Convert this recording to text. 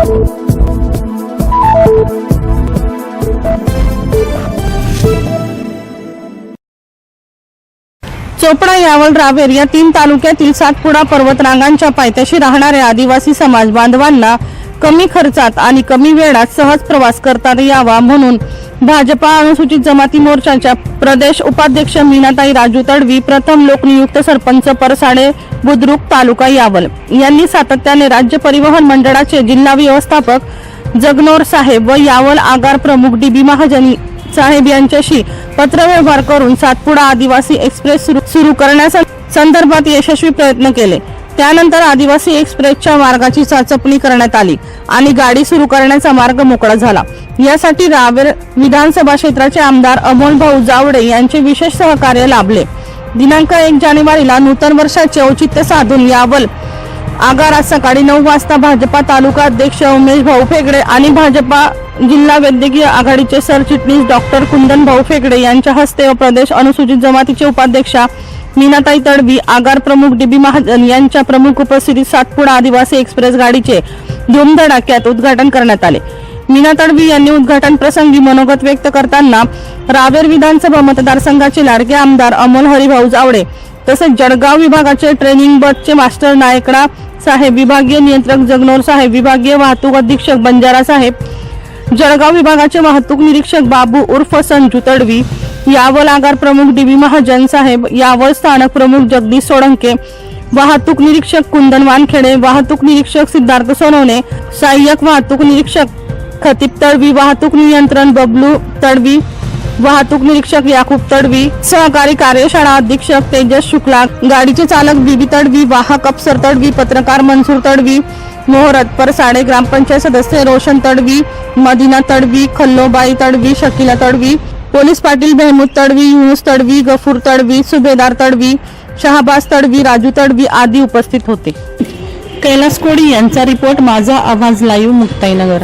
चोपडा यावल रावेर या तीन तालुक्यातील सातपुडा पर्वतरांगांच्या पायथ्याशी राहणाऱ्या आदिवासी समाज बांधवांना कमी खर्चात आणि कमी वेळात सहज प्रवास करता यावा म्हणून भाजपा अनुसूचित जमाती मोर्चाच्या प्रदेश उपाध्यक्ष मीनाताई राजू तडवी प्रथम लोकनियुक्त सरपंच परसाडे बुद्रुक तालुका यावल. यांनी सातत्याने राज्य परिवहन मंडळाचे जिल्हा व्यवस्थापक जगनोर साहेब व यावल आगार प्रमुख डी बी महाजनी साहेब यांच्याशी पत्रव्यवहार करून सातपुडा आदिवासी एक्सप्रेस सुरू- सुरू करण्याच्या संदर्भात यशस्वी प्रयत्न केले. त्यानंतर आदिवासी एक्सप्रेसच्या मार्गाची चाचपणी करण्यात आली आणि गाडी सुरू करण्याचा मार्ग मोकळा झाला. यासाठी रावेर विधानसभा क्षेत्राचे आमदार अमोल भाऊ जावडे यांचे विशेष सहकार्य लाभले. दिनांक एक जानेवारीला नूतन वर्षाचे औचित्य साधून यावल आगारात सकाळी नऊ वाजता भाजपा तालुका अध्यक्ष उमेश भाऊ फेगडे आणि भाजपा जिल्हा वैद्यकीय आघाडीचे सरचिटणीस डॉक्टर कुंदन भाऊ फेगडे यांच्या हस्ते व प्रदेश अनुसूचित जमातीचे उपाध्यक्षा मीनाताई तडवी आगार प्रमुख डीबी महाजन यांच्या प्रमुख उपस्थितीत सातपुडा आदिवासी एक्सप्रेस गाडीचे धुमधडाक्यात उद्घाटन करण्यात आले. मीना तडवी यांनी उद्घाटन प्रसंगी मनोगत व्यक्त करताना रावेर विधानसभा मतदारसंघाचे लाडके आमदार अमोल हरिभाऊ जावडे तसेच जळगाव विभागाचे ट्रेनिंग बसचे मास्टर नायकडा साहेब विभागीय नियंत्रक जगनोर साहेब विभागीय वाहतूक अधीक्षक बंजारा साहेब जळगाव विभागाचे वाहतूक निरीक्षक बाबू उर्फ संजू तडवी यावल आगार प्रमुख डी बी महाजन साहेब यावल स्थानक प्रमुख जगदीश सोळंके वाहतूक निरीक्षक कुंदन वानखेडे वाहतूक निरीक्षक सिद्धार्थ सोनवणे सहाय्यक वाहतूक निरीक्षक खतीब तडवी वाहतूक नियंत्रण बबलू तडवी वाहतूक निरीक्षक याकूब तडवी सहकारी कार्यशाळा अधीक्षक तेजस शुक्ला गाडीचे चालक बीबी तडवी वाहक अप्सर तडवी पत्रकार मनसूर तडवी मोहरत परसाडे ग्रामपंचायत सदस्य रोशन तडवी मदिना तडवी खल्लोबाई तडवी शकिला तडवी पोलीस पाटील बेहमूद तडवी युनुस तडवी गफूर तडवी सुभेदार तडवी शहाबाज तडवी राजू तडवी आदी उपस्थित होते. कैलास कोडी यांचा रिपोर्ट माझा आवाज लाईव्ह मुक्ताईनगर.